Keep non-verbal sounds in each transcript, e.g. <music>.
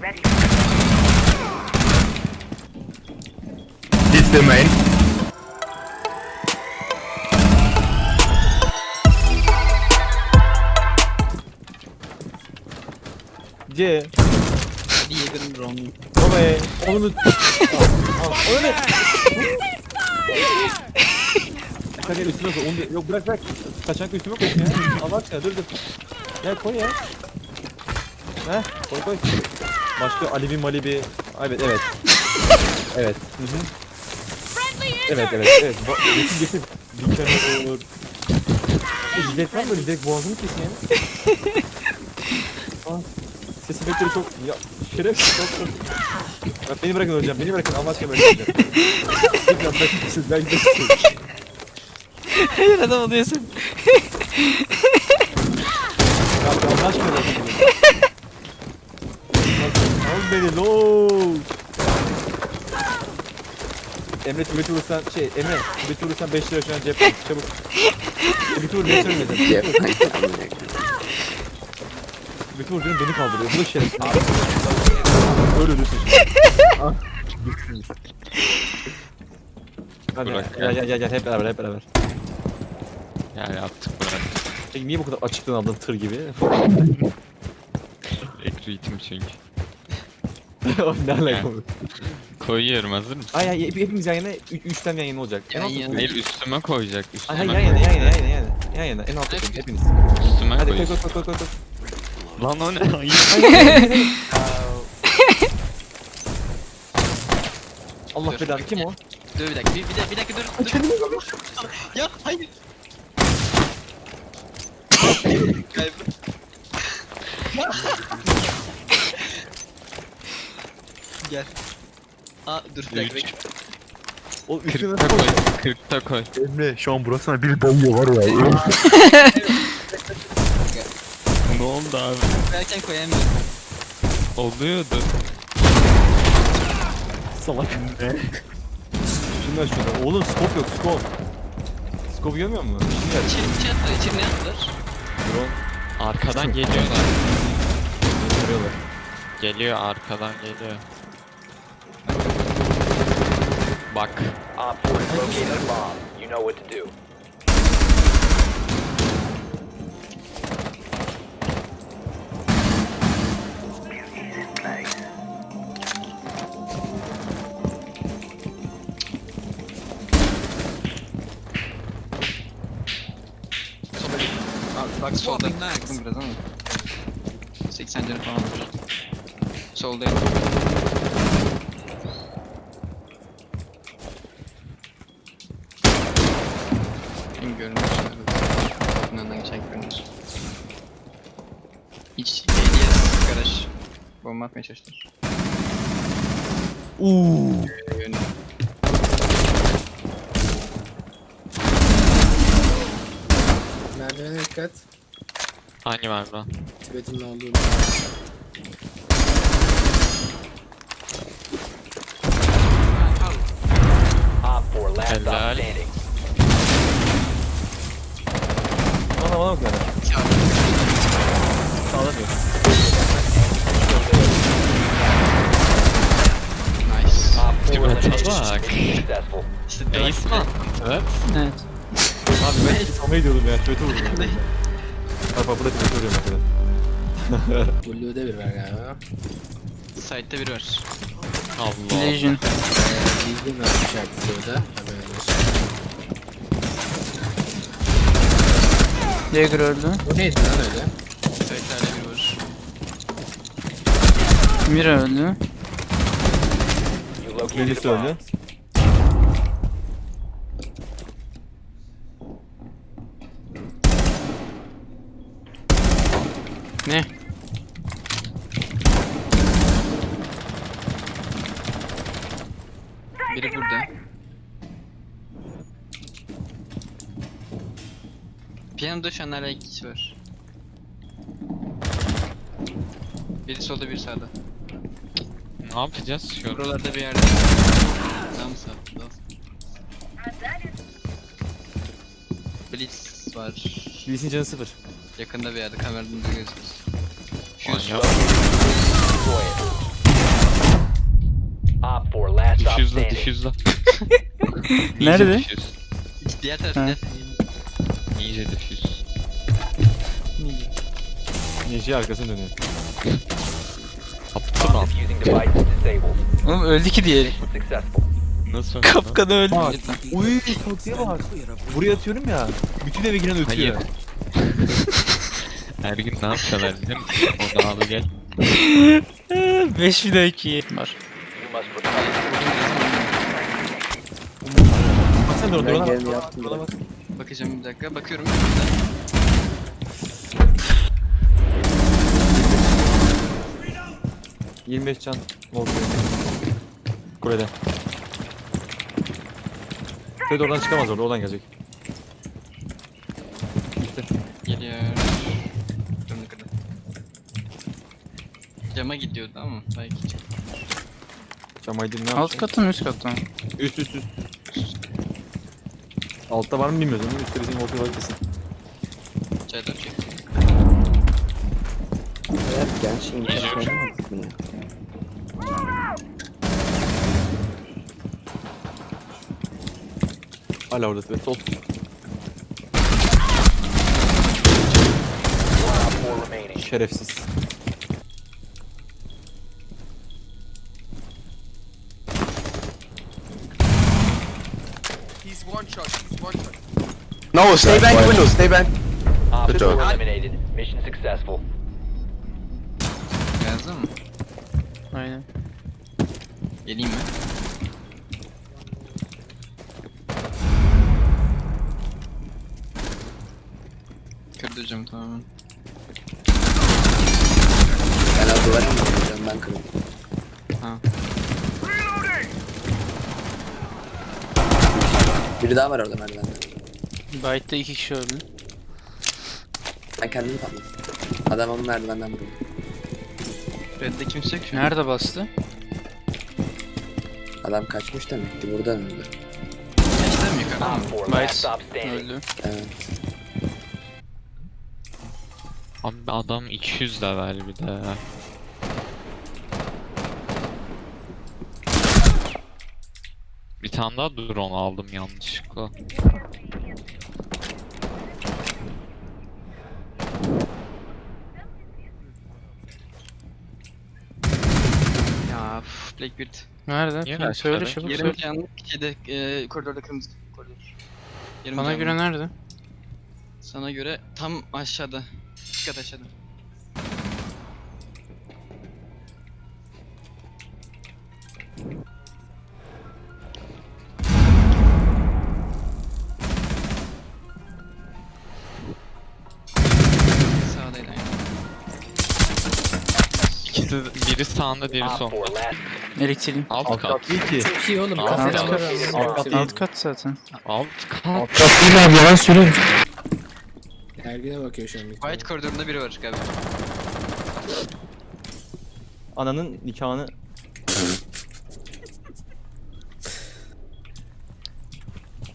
Ready. This the main. C. Jäger'ın Ron. O be. Onu da... Al, al. O ne? Kanka üstüne koy. Onu. Yok bırak bırak. Kaçankı üstüme koy ya. Allah aşkına dur dur. Gel koy ya. Heh koy koy. Başka Alibi Malibi. Evet evet. evet. Hı hı. Evet evet evet. Ba- getir getir. Dükkanı olur. Bu jilet var mı böyle direkt boğazını kesin yani. <laughs> Aa, Ses efektleri çok... Ya şeref çok çok... Ya beni bırakın öleceğim, beni bırakın Allah aşkına bırakın öleceğim. Lütfen bırakın siz, ben istiyorum. Hayır adam oluyorsun. Ya Allah aşkına bırakın beni. Beni low. Emre tweet vurursan şey Emre tweet vurursan 5 lira şu an cepten çabuk. Tweet vur ne söylemedin? Cep. Tweet vur beni, beni kaldırıyor. Bu da şerefsiz. Öyle ölürsün şimdi. Ah. Hadi Bırak gel gel gel gel hep beraber hep beraber. Ya yaptık bırak. Peki niye bu kadar açıktan aldın tır gibi? Ekritim çünkü. <laughs> ne alaka bu? Koyuyorum hazır mısın? Ay ay hep- hepimiz yan yana 3 tane yan yana olacak. En Yan altta yana. koy. Hayır üstüme koyacak. Ay Üstüme ay yan yana yan yana yan yana yan yana. Yan yana en altta koyun hepiniz. Üstüme Hadi koy koyacak. koy koy koy koy. Lan o ne? <laughs> <laughs> Allah Dur, belanı kim o? Dur bir dakika, bir, bir, dakika, bir dakika dur. dur. ya hayır. Galiba. Gel. Aa dur bir dakika. Üç. bekle. O üstüne 40'ta koy. koy. 40'ta koy. Emre şu an burasına bir dayıyor var ya. <laughs> Ne oldu abi? Belki koyamıyorum. Oluyordu. Salak. Şunlar şurada. Oğlum scope yok scope. Scope görmüyor musun? Şimdi ver. İçeri, içeri atlar, içeri ne atlar? Drone. Arkadan geliyorlar. Görüyorlar. Geliyor arkadan geliyor. Bak. Op 4 has located a bomb. You know what to do. Abi bak solda. Vurdum biraz ama. 80 canı falan var. Solda. Kim görünüyor? Bundan geçen görünüyor. İç ADS garaj. Bomba atmaya çalıştılar. Uuu. Merdivene dikkat. Hangi lan? Tibet'in ne olduğunu. Op 4 last stop Helal. standing. Bana bak yani. Sağda diyor. Nice. Op 4 Tibet'e eliminated. bak. İşte Ace mi? Evet. Evet. Abi ben Toma'yı diyordum ya. Tweet'e vurdum. Bak bak burada tweet'e vuruyorum mesela. Blue'da bir var galiba. Site'de biri var. Allah. Legion. Ee, bildiğim var bu şarkı Blue'da. Haberin olsun. Jaeger öldü. O neydi lan öyle? Site'lerde biri var. Mira öldü. Bomb. öldü. Ne? Biri burada. Piyanoda şu an hala iki kişi var. Biri solda biri sağda. Ne yapacağız şu an? Buralarda bir yerde. Tam sağ. Tam. Blitz var. Lee'sin canı sıfır. Yakında bir yerde kameradan da gözüküyor. Fuse Manyak. Destroy it. Op 4 last stop Difüzle standing. difüzle. <laughs> Nerede? İyice difüz. Diğer taraf diğer taraf. İyice difüz. Ninja arkasını dönüyor. İs disabled. Oğlum öldü ki diğeri. Nasıl? Kapkanı öldü. Bak. Uy korkuya bak. Buraya atıyorum ya. Bütün evi giren ötüyor. Hayır. Her gün ne biliyor musun? O da abi gel. 5 bir daha 2 var. Baksana dur Ben dur. Bakacağım bir dakika. Bakıyorum. Cık. 25 can Volkan. Kulede. Kulede oradan çıkamaz orada oradan gelecek. Gitti. Geliyor. Dur yukarıda. Cama gidiyordu ama belki. Çamaydı ne Alt yapacak? katı mı üst katı mı? Üst üst üst. Altta var mı bilmiyoruz ama üstte bizim Volkan var kesin. Çaydan çek. Evet, genç imkanı koyamadık mı ya? Hala orada ve sol. 4 remaining. Şerefsiz. No, stay back window, stay back. Good 4 job. eliminated. Mission successful. Beyazda mı? Aynen. Geleyim mi? Kırdıracağım tamamen. Ben az duvarım ben kırdım. Ha. Biri daha var orada merdivende. Byte'da 2 kişi öldü. Ben kendimi patladım. Adam onu merdivenden vurdu. Red'de kimse yok şu an. Nerede bastı? Adam kaçmış demekti buradan öldü. Gençler mi yukarıda mı? Op 4 Nice. last stop standing. Öldü. Evet. Abi adam 200 level bir de. Bir tane daha drone aldım yanlışlıkla. Blackbeard. Nerede? Ping söyle çabuk Yarım söyle. canlı şeyde e, koridorda kırmızı koridor. Yarım Bana canlı. göre nerede? Sana göre tam aşağıda. Dikkat aşağıda. Sağdaydı aynen. İkisi biri sağında diğeri Op solda. 4 last. Elektriğin. Alt Alt kat. kat değil ki. Çok iyi oğlum. Alt Alt kat. Alt kat. Alt kat zaten. Alt kat. Alt kat değil abi yalan söylüyorum. Ergin'e bakıyor şu an. White koridorunda biri var galiba. Ananın nikahını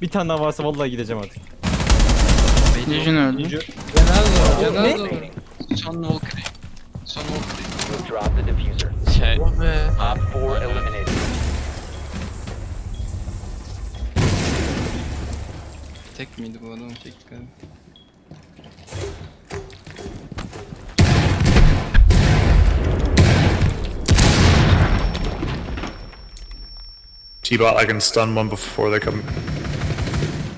Bir tane daha varsa vallahi gideceğim artık. Legion öldü. Ninja. Son Valkyrie. Son Valkyrie. The diffuser. Şey, Op 4 eliminated. Tek miydi bu adam? Tek galiba. T-Bot, I can stun one before they come.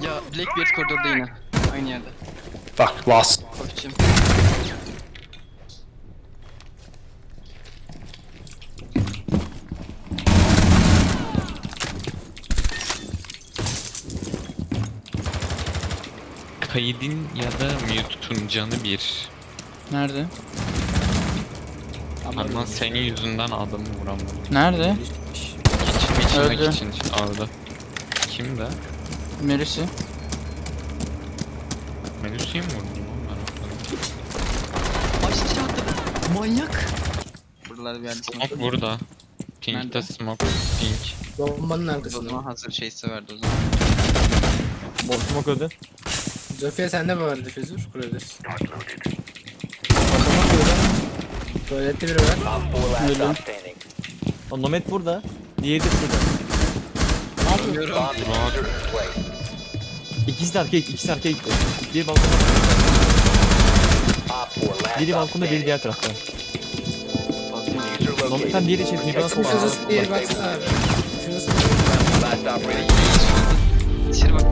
Ya Blackbeard koridorda yine. Aynı yerde. Fuck, lost. Koşacağım. Kaydın ya da mute'un canı bir. Nerede? Arman senin yüzünden adamı vuramadım. Nerede? İçin içinde Öldü. için orada. Kim de? Neresi? Menüsüyü mü vurdun ben atladı. Manyak. Buralarda bir yerde Smoke smoke. burada. Pink'te Nerede? smoke. Pink. Bombanın O zaman hazır şeyse verdi o zaman. Bol smoke öldü. Zofia sende mi var difüzör? Kurabiliriz. Tuvalette biri var. Op 4 last Öldüm. stop standing. O Nomad burada. diğeri de şurada. Bomb diffuser in place. İkisi de arkaya gitti. İkisi de arkaya gitti. Biri balkonda. Op 4 last Biri stop balkonda biri standing. diğer tarafta. Diffuser Mahmut'tan located. diğeri şey Hibran Şurası sopa. diğeri baksana abi. Şurası Last operator. İçeri baktım